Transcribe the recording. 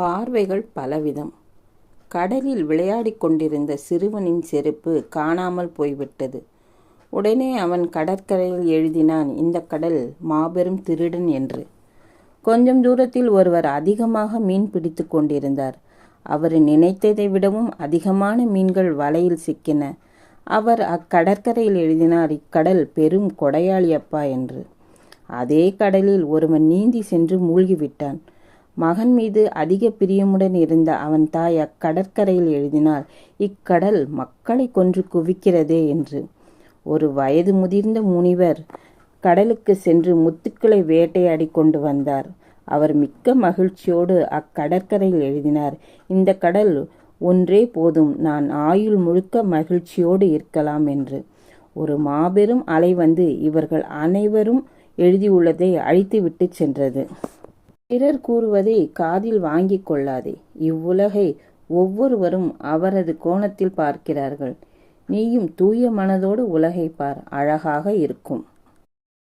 பார்வைகள் பலவிதம். கடலில் விளையாடிக் கொண்டிருந்த சிறுவனின் செருப்பு காணாமல் போய்விட்டது. உடனே அவன் கடற்கரையில் எழுதினான் இந்த கடல் மாபெரும் திருடன் என்று. கொஞ்சம் தூரத்தில் ஒருவர் அதிகமாக மீன் பிடித்து கொண்டிருந்தார். அவர் நினைத்ததை விடவும் அதிகமான மீன்கள் வலையில் சிக்கின. அவர் அக்கடற்கரையில் எழுதினார் இக்கடல் பெரும் கொடையாளி அப்பா என்று. அதே கடலில் ஒருவன் நீந்தி சென்று மூழ்கிவிட்டான். மகன் மீது அதிக பிரியமுடன் இருந்த அவன் தாய் அக்கடற்கரையில் எழுதினாள் இக்கடல் மக்களை கொன்று குவிக்கிறதே என்று. ஒரு வயது முதிர்ந்த முனிவர் கடலுக்கு சென்று முத்துக்களை வேட்டையாடி கொண்டு வந்தார். அவர் மிக்க மகிழ்ச்சியோடு அக்கடற்கரையில் எழுதினார் இந்த கடல் ஒன்றே போதும் நான் ஆயுள் முழுக்க மகிழ்ச்சியோடு இருக்கலாம் என்று. ஒரு மாபெரும் அலை வந்து இவர்கள் அனைவரும் எழுதியுள்ளதை அழித்துவிட்டு சென்றது. பிறர் கூறுவதை காதில் வாங்கிக் கொள்ளாதே. இவ்வுலகை ஒவ்வொருவரும் அவரது கோணத்தில் பார்க்கிறார்கள். நீயும் தூய மனதோடு உலகை பார். அழகாக இருக்கும்.